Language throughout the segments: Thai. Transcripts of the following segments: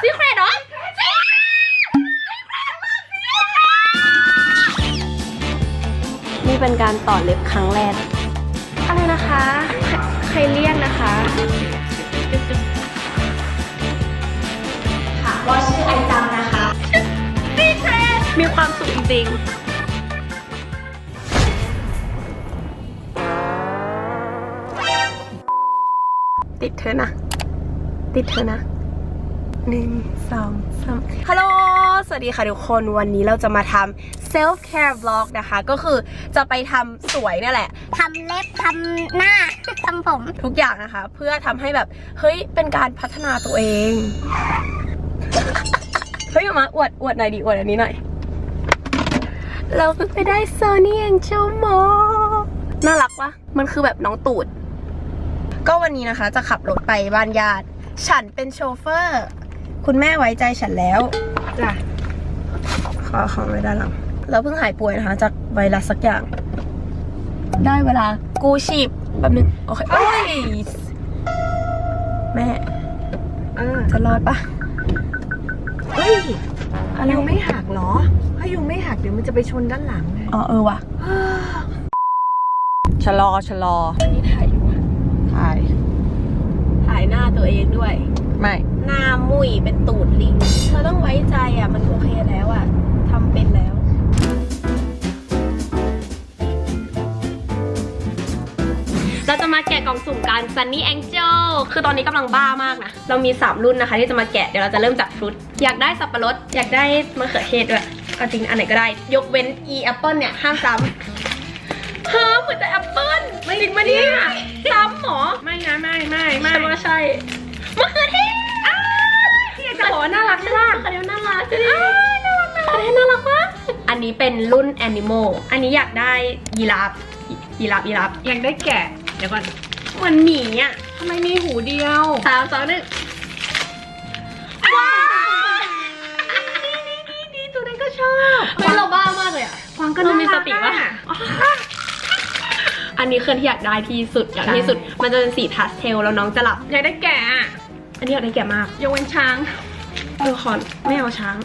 ซีเครตเหรอนี่เป็นการต่อเล็บครั้งแรก อะไรนะคะใครใครเรียกนะคะค่ะว่าชื่อไอจังนะคะซีเครตมีความสุขจริงๆติดเธอนะ ติดเธอนะ หนึ่งสองสามฮัลโหล สวัสดีค่ะทุกคน วันนี้เราจะมาทำ self care vlog นะคะ ก็คือจะไปทำสวยเนี่ยแหละ ทำเล็บ ทำหน้า ทำผม ทุกอย่างนะคะ เพื่อทำให้แบบ เฮ้ย เป็นการพัฒนาตัวเอง เฮ้ย มาอวดอวดหน่อยดิ อวดอันนี้หน่อย เราเพิ่งไปได้โซนี่เองเจ้าโมน่ารักปะมันคือแบบน้องตูด ก็วันนี้นะคะจะขับรถไปบ้านญาติ ฉันเป็นโชเฟอร์ คุณแม่ไว้ใจฉันแล้วจ้ะขอของไว้ด้านหลังเราเพิ่งหายป่วยนะคะ จากไวรัสสักอย่าง ได้เวลากูชีพแป๊บนึง โอเคโอ้ยแม่เออจะรอดปะเฮ้ยอะไรยูไม่หักเหรอถ้ายูไม่หักเดี๋ยวมันจะไปชนด้านหลังไงอ๋อเออว่ะชะลอชะลออันนี้ถ่ายอยู่อะถ่าย ถ่ายหน้าตัวเองด้วย ไม่ หน้ามุยเป็นตูดลิง เธอต้องไว้ใจอะ มันโอเคแล้วอะทำเป็นแล้วเราจะมาแกะกล่องสุ่มกัน Sunny Angel คือตอนนี้กำลังบ้ามากนะ เรามี 3 รุ่นนะคะ ที่จะมาแกะ เดี๋ยวเราจะเริ่มจากฟรุต อยากได้สับปะรด อยากได้มะเขือเทศด้วยเอาจริงอันไหนก็ได้ ยกเว้น e apple เนี่ย ห้ามซ้ำห้ามเหมือนแต่แอปเปิ้ลจริงปะเนี่ยซ้ำหรอไม่นะไม่ไม่ไม่ใช่ว่าใช่มะเขือเทศอ้าวที่อยาก จะบอกว่าน่ารักใช่ไหมมะเขือเทศน่ารักจริงน่ารักมะเขือเทศน่ารักมากอันนี้เป็นรุ่น Animal อันนี้อยากได้ยีราฟยีราฟยีราฟยังได้แกะ เดี๋ยวก่อนเหมือนหมีอะทำไมมีหูเดียวสามสองหนึ่งว้าวนี่นี่นี่นี่ตัวนั้นก็ชอบเฮ้ยเราบ้ามากเลยอะควางก็เราน่ามีรัสกติอะป่ะอันนี้คือที่อยากได้ที่สุดอยากได้ที่สุด มันจะเป็นสีพาสเทลแล้วน้องจะหลับอยากได้แกะอะอันนี้อยากได้แก่มากยกเว้นช้าง เออขอไม่เอาช้าง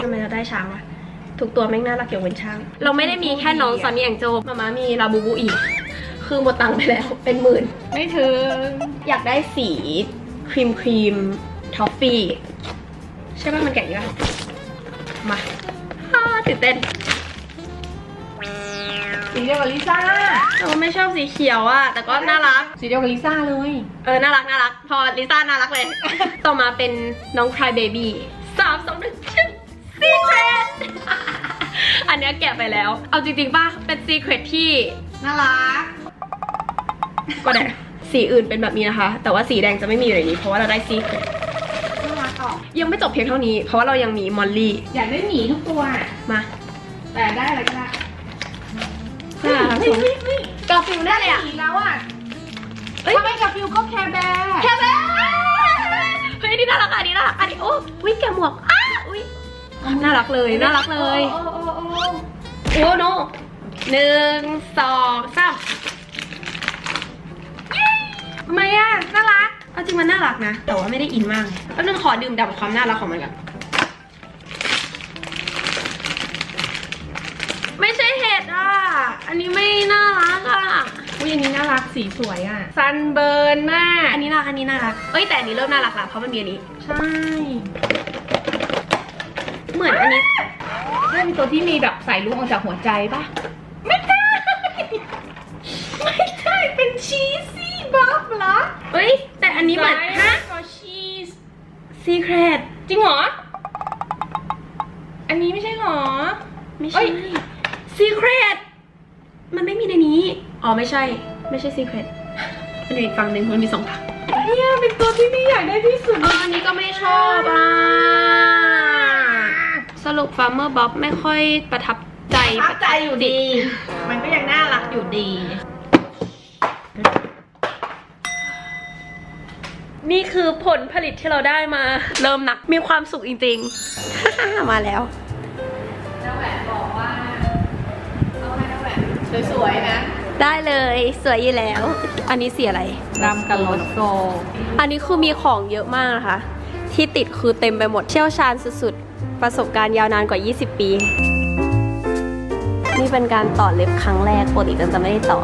ทำไมเราได้ช้างวะทุกตัวแม่งน่ารักเกี่ยวเว้นช้าง เราไม่ได้มีแค่น้องซอนนี่แองโจมาม่ามีลาบูบูอีก คือหมดตังค์ไปแล้ว เป็นหมื่น ไม่ถึง อยากได้สีครีมครีมทอฟฟี่ ใช่ป่ะมันแก่ยังไงมาฮ่าตื่นเต้น สีเดียวกับลิซ่า เราไม่ชอบสีเขียวอะแต่ก็น่ารัก สีเดียวกับลิซ่าเลย เออ น่ารัก น่ารัก พอลิซ่าน่ารักเลย ต่อมาเป็นน้อง Cry Baby สามสองหนึ่งชึ้ง Secret อันเนี้ยแกะไปแล้ว เอาจริงๆป่ะ เป็น Secret ที่ น่ารัก ก็ได้ สีอื่นเป็นแบบนี้นะคะ แต่ว่าสีแดงจะไม่มีอยู่ในนี้ เพราะว่าเราได้ Secret น่ารักออก ยังไม่จบเพียงเท่านี้ เพราะว่าเรายังมีมอลลี่ อยากได้หมีทุกตัว มา แต่ได้อะไรก็ได้ น่ารักเฮ้ยเฮ้ยเฮ้ยกาฟิลได้เลยอะหมีแล้วอะเอ้ย ถ้าไม่กับฟิวก็แคร์แบร์แค่แบบเฮ้ยอันนี่น่ารักอะอันนี้น่ารักอันนี้โอ้วิแกะหมวกอ้าอุ้ยน่ารักเลยน่ารักเลยโอ้โอ้โอ้โอ้โนหนึ่งสองสามทำไมอะน่ารักเอาจริงมันน่ารักนะ แต่ว่าไม่ได้อินมากแป๊บนึงขอดื่มด่ำความน่ารักของมันก่อน อันนี้ไม่น่ารักอะอุ้ยอันนี้น่ารักสีสวยอะซันเบิร์นมากอันนี้น่ารักอันนี้น่ารักเอ้ยแต่อันนี้เริ่มน่ารักละเพราะมันมีอันนี้ ใช่ เหมือนอันนี้ใช่เป็นตัวที่มีแบบสายลุกออกจากหัวใจปะไม่ใช่ไม่ใช่เป็นชีสซี่บ๊อบเหรอเอ้ยแต่อันนี้เหมือนฮะก็ชีส Secret จริงเหรอ อันนี้ไม่ใช่เหรอ ไม่เอ้ใช่ย Secret มันไม่มีในนี้ อ๋อไม่ใช่ไม่ใช่ Secret มันอยู่อีกฝั่งหนึ่งมันมีสองฝั่งเนี่ยเป็นตัวที่นี่อยากได้ที่สุดเอออันนี้ก็ไม่ชอบอะสรุป Farmer Bob ไม่ค่อยประทับใจประทับใจอยู่ดี มันก็ยังน่ารักอยู่ดี นี่คือผลผลิตที่เราได้มา เริ่มหนักมีความสุขจริงๆ มาแล้วน้าแหวนบอกว่าเอาให้น้าแหวนสวยๆนะ ได้เลยสวยอยู่แล้ว อันนี้สีอะไร ดำกับโลโซอันนี้คือมีของเยอะมากนะคะ ที่ติดคือเต็มไปหมดเชี่ยวชาญสุดๆ ประสบการณ์ยาวนานกว่า 20 ปี นี่เป็นการต่อเล็บครั้งแรกปกติจันจะไม่ได้ต่อ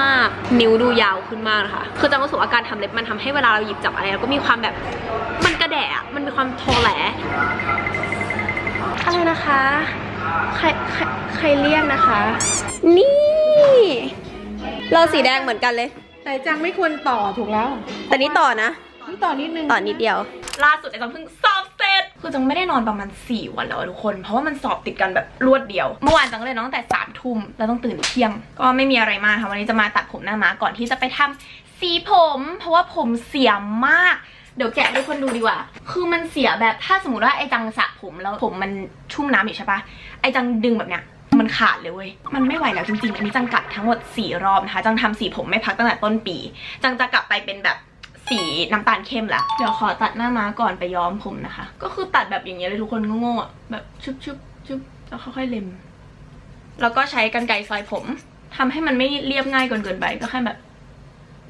มาก นิ้วดูยาวขึ้นมากนะคะคือจังรู้สึกว่าการทำเล็บมันทำให้เวลาเราหยิบจับอะไรแล้วก็มีความแบบมันกระแดะอะมันมีความโทแหลอะไรนะคะใครใครใครเรียกนะคะ นี่ เราสีแดงเหมือนกันเลย แต่จังไม่ควรต่อถูกแล้ว แต่นี้ต่อนะ นี่ต่อนิดนึง ต่อนิดเดียว ล่าสุดไอ้จังเพิ่งสอบเสร็จ คือจังไม่ได้นอนประมาณ 4 วันแล้วทุกคน เพราะว่ามันสอบติดกันแบบรวดเดียว เมื่อวานจังเลยนอนตั้งแต่3ามทุ่มแล้วต้องตื่นเที่ยง ก็ไม่มีอะไรมากค่ะวันนี้จะมาตัดผมหน้าม้าก่อนที่จะไปทำสีผม เพราะว่าผมเสียมากเดี๋ยวแกะให้ทุกคนดูดีกว่า คือมันเสียแบบถ้าสมมติว่าไอ้จังสระผมแล้วผมมันชุ่มน้ำอยู่ใช่ปะไอ้จังดึงแบบเนี้ยมันขาดเลยเว้ย มันไม่ไหวแล้วจริงๆ อันนี้จังกัดทั้งหมด 4 รอบนะคะ จังทำสีผมไม่พักตั้งแต่ต้นปี จังจะกลับไปเป็นแบบ สีน้ำตาลเข้มแล้วเดี๋ยวขอตัดหน้าม้าก่อนไปย้อมผมนะคะ ก็คือตัดแบบอย่างเงี้ยเลยทุกคนโง่ๆอะแบบชุบชุบชุบแล้วค่อยๆเล็ม แล้วก็ใช้กรรไกรซอยผมทำให้มันไม่เรียบง่ายเกินเกินไปก็แค่แบบ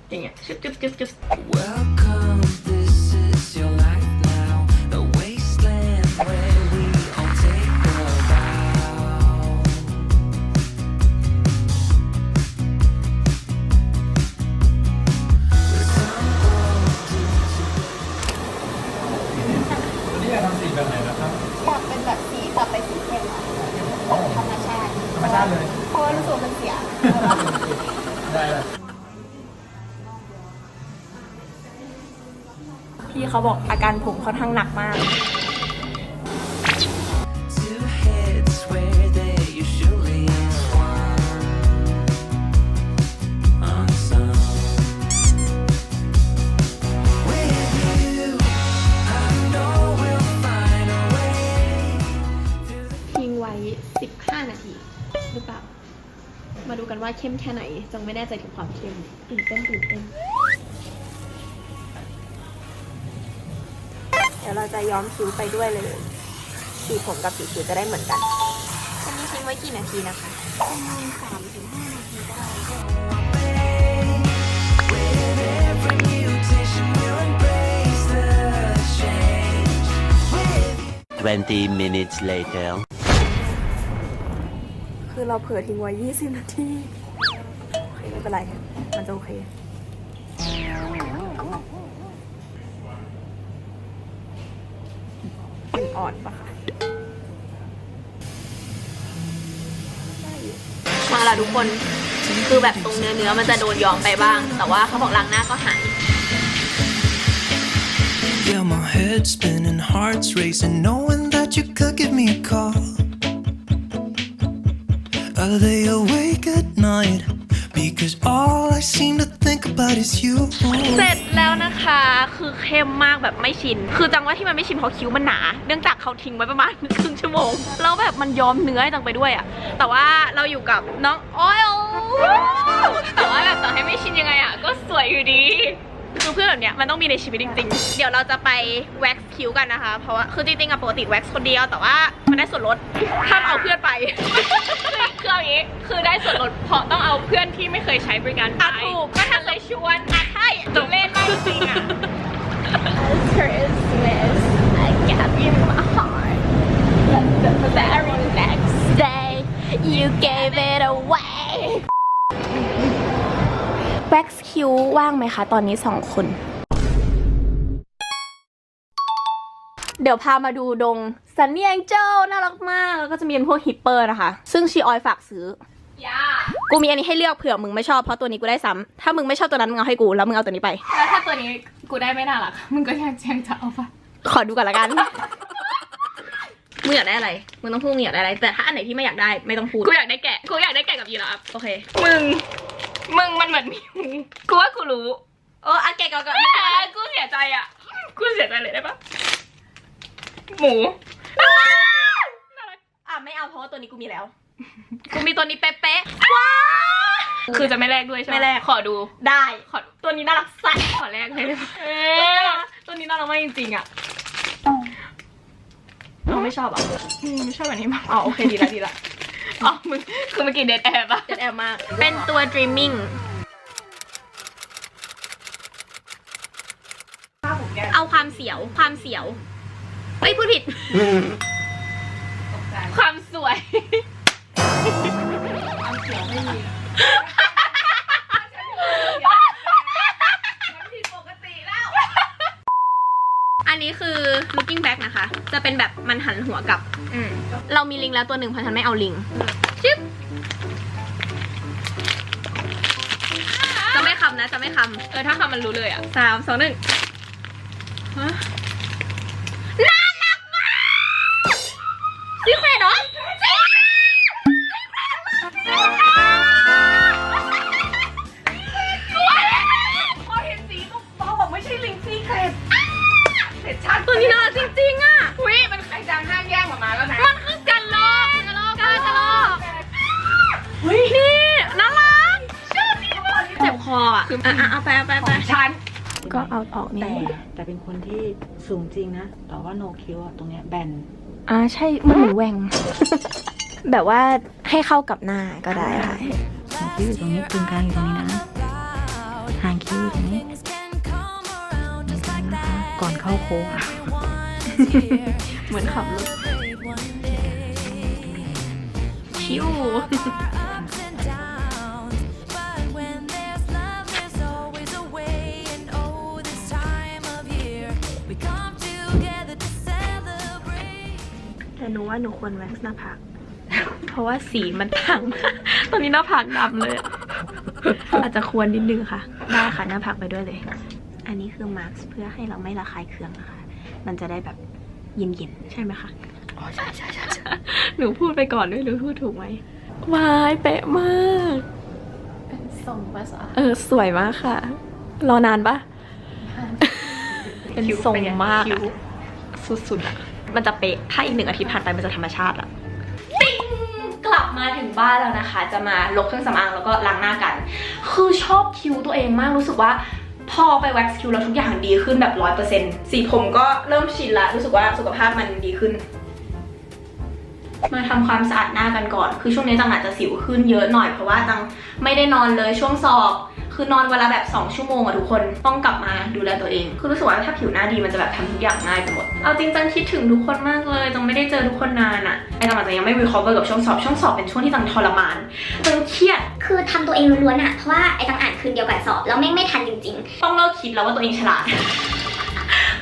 อย่างเงี้ยชุบชุบชุบชุบ เข้มแค่ไหนจังไม่แน่ใจถึงความเข้มตื่นเต้นตื่นเต้นเดี๋ยวเราจะย้อมคิ้วไปด้วยเลย สีผมกับสีคิ้วจะได้เหมือนกันอันนี้ทิ้งไว้กี่นาทีนะคะประมาณสามถึงห้านาทีก็ได้ With every mutation, we'll embrace the change. With 20 minutes later. คือเราเผื่อทิ้งไว้ 20 นาทีโอเค ไม่เป็นไร มันจะโอเคอ่อนๆปะคะมาละทุกคน คือแบบตรงเนื้อเนื้อๆมันจะโดนย้อมไปบ้าง แต่ว่าเขาบอกล้างหน้าก็หาย Yeah, my head's spinning, heart's racing, knowing that you could give me a call. Are they awake at night? Cause all I seem to think about is you. เสร็จแล้วนะคะคือเข้มมากแบบไม่ชิน คือจังว่าที่มันไม่ชินเพราะคิ้วมันหนา เนื่องจากเขาทิ้งไว้ประมาณครึ่งชั่วโมง แล้วแบบมันย้อมเนื้อให้จังไปด้วยอะแต่ว่าเราอยู่กับน้องออยล์แต่ว่าแบบต่อให้ไม่ชินยังไงอะก็สวยอยู่ดี คือเพื่อนแบบเนี้ยมันต้องมีในชีวิตจริงๆ เดี๋ยวเราจะไปแว็กซ์คิ้วกันนะคะ เพราะว่าคือจริงๆอะปกติแว็กซ์คนเดียวแต่ว่ามันได้ส่วนลดห้ามเอาเพื่อนไป คือเอางี้คือได้ส่วนลดเพราะต้องเอาเพื่อนที่ไม่เคยใช้บริการไปอะถูกก็ถ้าเคยชวนอะใช่จะเล่นได้จริงอะ Christmas I got you in my heart the, the very next day you gave it away แว็กซ์คิ้วว่างไหมคะ ตอนนี้สองคน เดี๋ยวพามาดูดงซันนี่แองเจิลน่ารักมาก แล้วก็จะมีเป็นพวกฮิปเปอร์นะคะ ซึ่งชีออยฝากซื้อย่ากูมีอันนี้ให้เลือกเผื่อมึงไม่ชอบเพราะตัวนี้กูได้ซ้ำถ้ามึงไม่ชอบตัวนั้นมึงเอาให้กูแล้วมึงเอาตัวนี้ไป แล้วถ้าตัวนี้กูได้ไม่น่ารักมึงก็ยังแจ้งจะเอาปะขอดูก่อนละกัน มึงอยากได้อะไร มึงต้องพูดมึงอยากได้อะไร แต่ถ้าอันไหนที่ไม่อยากได้ไม่ต้องพูด กูอยากได้แกะ กูอยากได้แกะกับยีราฟโอเค มึง มึงมันเหมือนหมิวกูว่ากูรู้โอ้อาเกะก่อนก่อนแต่กูเสียใจอะ กูเสียใจเลยได้ปะหมูอ้าวน่ารักอะไม่เอาเพราะว่าตัวนี้กูมีแล้ว กูมีตัวนี้เป๊ะๆว้าคือจะไม่แลกด้วยใช่ไหมไม่แลก ขอดู ได้ขอตัวนี้น่ารักสัสขอแลกเลยได้ปะตัวนี้น่ารักมากจริงๆอะไม่ชอบอะอืมไม่ชอบแบบนี้มากอ๋อโอเคดีละดีละ อ๋อมึงคือเมื่อกี้เดทแอบอะเจ็ดแอบมาก เป็นตัว dreaming เอาความเสียว ความเสียวเอ้ยพูดผิด ความสวยอันนี้คือ looking back นะคะ จะเป็นแบบ มันหันหัวกลับ อืมเรามีลิงแล้วตัวหนึ่งเพราะฉันไม่เอาลิงชึบจะไม่คำนะจะไม่คเออถ้าคำมันรู้เลยอะำสามสองหนึ่งฮะ ออะอะอะเอาไปเอาไปเอาไปฉัน ก็เอาออกแต่นี่แต่เป็นคนที่สูงจริงนะ แต่ว่าโนคิวอะตรงเนี้ยแบนอ่าใช่มันเหมือนแหวง แบบว่าให้เข้ากับหน้าก็ได้ค่ะหางคิ้วอยู่ตรงนี้กึ่งกลางอยู่ตรงนี้นะหางคิ้วอยู่ตรงนี้นี่ตรงนี้นะคะก่อนเข้าโค้งอะเหมือนขับรถชิว หนูว่าหนูควรแว็กซ์หน้าผากเพราะว่าสีมันต่างมากตอนนี้หน้าผากดำเลย อาจจะควรนิดนึงค่ะ ได้ค่ะหน้าผากไปด้วยเลย อันนี้คือมาร์คเพื่อให้เราไม่ระคายเคืองนะคะ มันจะได้แบบเย็นๆ ใช่ไหมคะอ๋อใช่ใช่ใช่หนูพูดไปก่อนด้วยหรือพูดถูกไหมวายเป๊ะมากเป็นทรงภาษาเออสวยมากค่ะ รอนานปะเป็นทรงมากคิ้วสุดๆอะ มันจะเป๊ะถ้าอีกหนึ่งอาทิตย์ผ่านไปมันจะธรรมชาติละปิ้งกลับมาถึงบ้านแล้วนะคะ จะมาลบเครื่องสำอางแล้วก็ล้างหน้ากัน คือชอบคิ้วตัวเองมากรู้สึกว่าพอไปแว็กซ์คิ้วแล้วทุกอย่างดีขึ้นแบบร้อยเปอร์เซ็นต์สีผมก็เริ่มชินละรู้สึกว่าสุขภาพมันดีขึ้น มาทำความสะอาดหน้ากันก่อน คือช่วงนี้จังอาจจะสิวขึ้นเยอะหน่อยเพราะว่าจังไม่ได้นอนเลยช่วงสอบ คือนอนเวนลาแบบ 2 ชั่วโมงอะทุกคนต้องกลับมาดูแลตัวเอง คือรู้สึกว่าถ้าผิวหน้าดีมันจะแบบทำทุกอย่างง่ายไปหมด เอาจริงจังคิดถึงทุกคนมากเลยจังไม่ได้เจอทุกคนนานอะไอจังอาจจะยังไม่ recover กับช่วงสอบช่วงสอบเป็นช่วงที่จังทรมานจังเครียดคือทำตัวเองล้วนๆอะเพราะว่าไอ้ตังอ่านคืนเดียวกับสอบแล้วแม่งไม่ทันจริง ๆ ต้องเลิกคิดแล้วว่าตัวเองฉลาด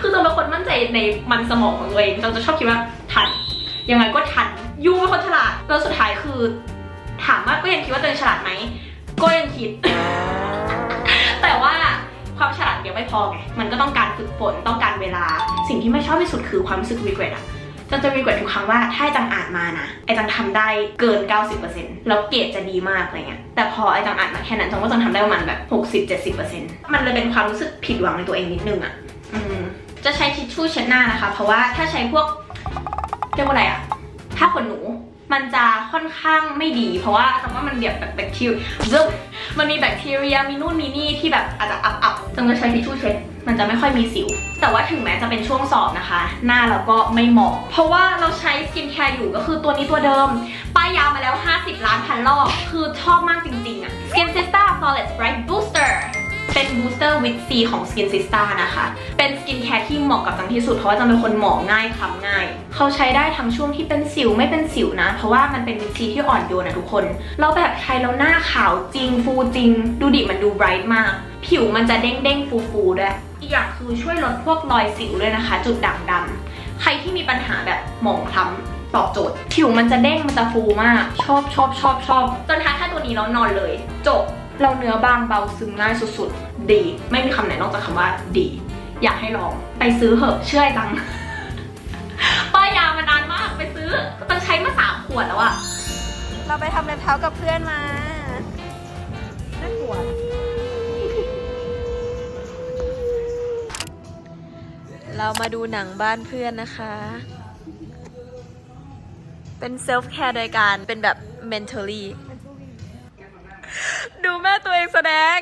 คือจังเป็นคนมั่นใจในมันสมองของตัวเองจังจะชอบคิดว่าทันยังไงก็ทันยูเป็นคนฉลาดแล้วสุดท้ายคือ ถามว่าก็ยังคิดว่าตัวเองฉลาดไหมก็ยังคิด แต่ว่าความฉลาดยังไม่พอไง มันก็ต้องการฝึกฝนต้องการเวลา สิ่งที่ไม่ชอบที่สุดคือความรู้สึก regret อะจังจะ regret ทุกครั้งว่าถ้าไอจังอ่านมานะไอจังทำได้เกิน 90%แล้วเกรดจะดีมากอะไรเงี้ยแต่พอไอจังอ่านมาแค่นั้นจังว่าจังทำได้ประมาณแบบ 60-70%มันเลยเป็นความรู้สึกผิดหวังในตัวเองนิดนึงอะอจะใช้ทิชชู่เช็ดหน้านะคะ เพราะว่าถ้าใช้พวกเรียกว่าอะไรอะถ้าขนหนู มันจะค่อนข้างไม่ดี เพราะว่าแต่ว่ามันเบียดแบบแบคทีเรีย มันมีแบคทีเรียมีนู่นมีนี่ที่แบบอาจจะอับอับๆจึงจะใช้ทิชชู่เช็ดมันจะไม่ค่อยมีสิว แต่ว่าถึงแม้จะเป็นช่วงสอบนะคะ หน้าเราก็ไม่เหมาะ เพราะว่าเราใช้สกินแคร์อยู่ก็คือตัวนี้ตัวเดิม ป้ายยาวมาแล้ว 50 ล้านพันรอบ คือชอบมากจริงๆอะ Skin Sista Flawless Bright Booster เป็นบูสเตอร์วิตซีของ Skin Sista นะคะ เป็นสกินแคร์ที่เหมาะกับจังที่สุด เพราะว่าจังเป็นคนหมองง่ายคล้ำง่าย เขาใช้ได้ทั้งช่วงที่เป็นสิวไม่เป็นสิวนะ เพราะว่ามันเป็นวิตซีที่อ่อนโยนนะทุกคน เราแบบใช้แล้วหน้าขาวจริงฟูจริง ดูดิมันดูไบรท์มาก ผิวมันจะเด้งเด้งฟูฟูด้วย อีกอย่างคือช่วยลดพวกรอยสิวด้วยนะคะ จุดด่างดำใครที่มีปัญหาแบบหมองคล้ำตอบโจทย์ผิวมันจะเด้งมันจะฟูมาก ชอบชอบชอบชอบจนท้ายถ้าตัวนี้แล้วนอนเลย จบ เราเนื้อบางเบาซึมง่ายสุดๆ ดี ไม่มีคำไหนนอกจากคำว่าดี อยากให้ลองไปซื้อเหอะเชื่อจังป้ายยามานานมากไปซื้อต้องใช้มาสามขวดแล้วอะเราไปทำเล็บเท้ากับเพื่อนมาน่ากลัวเรามาดูหนังบ้านเพื่อนนะคะ เป็นเซลฟ์แคร์โดยการเป็นแบบ mentally ดูแม่ตัวเองแสดง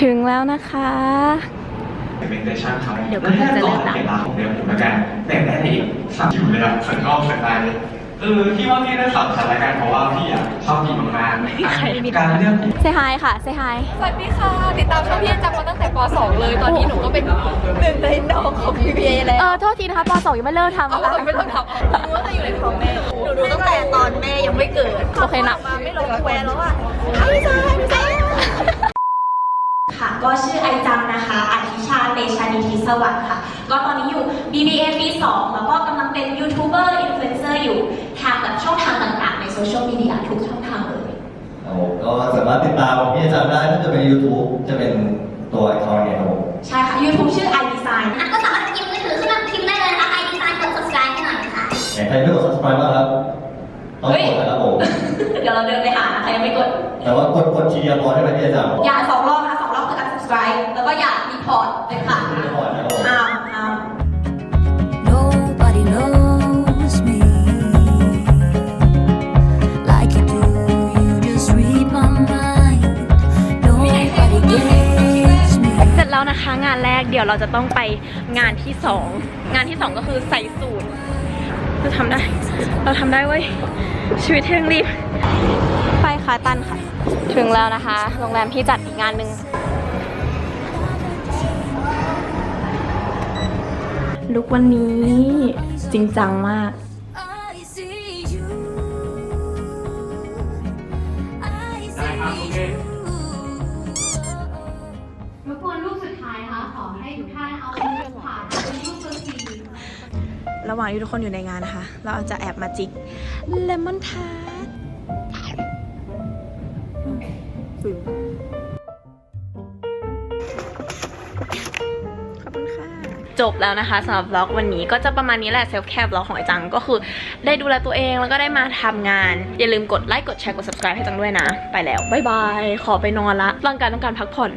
ถึงแล้วนะคะ เป็นเดชั่นเขาเดี๋ยวก็จะเลิกละ ของเดิมถูกไหมก้นแต่ได้อีกสั่งอยู่เลยอะสั่งนอกสั่นใน เออพี่ว่าพี่ได้สามสันแล้วกันเพราะว่าพี่อะชอบกินมากๆการเลือกเซฮายค่ะเซฮายสวัสดีค่ะ ติดตามช่องพี่จังมาตั้งแต่ป .2 เลย ตอนนี้หนูก็เป็นหนึ่งในน้องของ PBA แล้วเออโทษทีนะคะป .2 ยังไม่เลิกทำเอานะคะไม่ต้องทำหนูว่าจะอยู่ในท้องแม่หนูดูตั้งแต่ตอนแม่ยังไม่เกิดโอเคหนักมาไม่ลงแควแล้วอะไอ้จ้าไอ้จ้า ค่ะ ก็ชื่อไอจังนะคะอธิชาเตชานิธิสวัสดิ์ค่ะ ก็ตอนนี้อยู่ BBA ปี2แล้วก็กำลังเป็นยูทูบเบอร์อินฟลูเอนเซอร์อยู่ทางแบบช่องทางต่างๆ ในโซเชียลมีเดียทุกช่องทางเลยครับผมก็สามารถติดตามพี่อาจารย์ได้ถ้าจะเป็น YouTube จะเป็นตัวไอคอนเนี่ยครับผมใช่ค่ะ YouTube ชื่อ i design อะก็สามารถหยิบมือถือขึ้นมาพิมพ์ได้เลยนะคะ i design กด subscribe ให้หน่อยนะคะ ไหนใครไม่กด subscribe บ้างครับต้องกดนะครับผม เดี๋ยวเราเดินไปหานะใครยังไม่กด แต่ว่ากดกดทีเดียวพอได้ไหมพี่อาจารย์ อย่าสองรอบนะคะสองรอบคือการ subscribe แล้วก็อย่า report เลยค่ะไม่พอนะครับผมห้ามห้าม Nobody knows me like you do. You just read my mind. Nobody gets me. เสร็จแล้วนะคะงานแรกเดี๋ยวเราจะต้องไปงานที่สองงานที่สองก็คือใส่สูตรเราทำได้ เราทำได้เว้ย ชีวิตที่เร่งรีบ ไปค่ะตันค่ะ ถึงแล้วนะคะ โรงแรมที่จัดอีกงานหนึ่ง ลุกวันนี้จริงจังมาก I see you. I see you. รบกวนรูปสุดท้ายนะคะขอให้ทุกท่านเอามือขวาเป็นรูปตัวซีระหว่างที่ทุกคนอยู่ในงานนะคะ เราจะแอบมาจิกเลมอนทา บแล้วนะคะสำหรับล็อกวันนี้ก็จะประมาณนี้แหละเซลฟ์แคร์บล็อกของไอจังก็คือ ได้ดูแลตัวเองแล้วก็ได้มาทำงาน อย่าลืมกดไลค์กดแชร์กด subscribe ให้จังด้วยนะ ไปแล้วบ๊ายบายขอไปนอนละร่างกายต้องการพักผ่อน